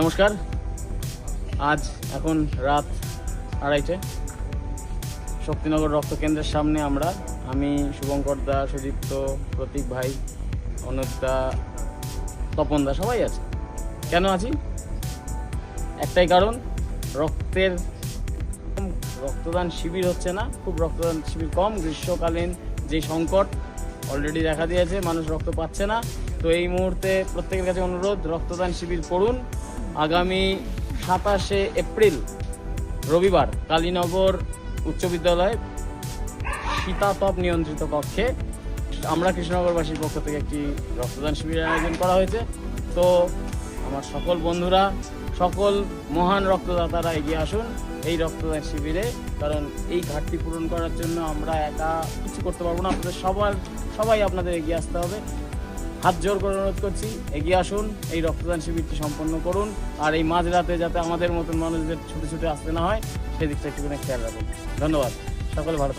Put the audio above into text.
নমস্কার। আজ এখন রাত আড়াইটে। শক্তিনগর রক্ত কেন্দ্রের সামনে আমরা, আমি শুভঙ্কর দা, সুদীপ্ত, প্রতীক ভাই, অনুপ দা, তপন দা সবাই আছে। কেন আছি? একটাই কারণ, রক্তের রক্তদান শিবির হচ্ছে না, খুব রক্তদান শিবির কম, গ্রীষ্মকালীন যে সংকট অলরেডি দেখা দিয়েছে, মানুষ রক্ত পাচ্ছে না। তো এই মুহূর্তে প্রত্যেকের কাছে অনুরোধ, রক্তদান শিবির করুন। আগামী সাতাশে এপ্রিল, রবিবার কালীনগর উচ্চ বিদ্যালয় শীতাতপ নিয়ন্ত্রিত কক্ষে আমরা কৃষ্ণনগরবাসীর পক্ষ থেকে একটি রক্তদান শিবিরের আয়োজন করা হয়েছে। তো আমার সকল বন্ধুরা, সকল মহান রক্তদাতারা এগিয়ে আসুন এই রক্তদান শিবিরে, কারণ এই ঘাটতি পূরণ করার জন্য আমরা একা কিছু করতে পারব না। আপনাদের সবার, সবাই আপনাদের এগিয়ে আসতে হবে। হাত জোর করে অনুরোধ করছি, এগিয়ে আসুন, এই রক্তদান শিবিরটি সম্পন্ন করুন, আর এই মাঝরাতে যাতে আমাদের মতন মানুষদের ছুটে ছুটে আসতে না হয়, সেদিকটা একটুখানি খেয়াল রাখুন ধন্যবাদ সকলে ভালো।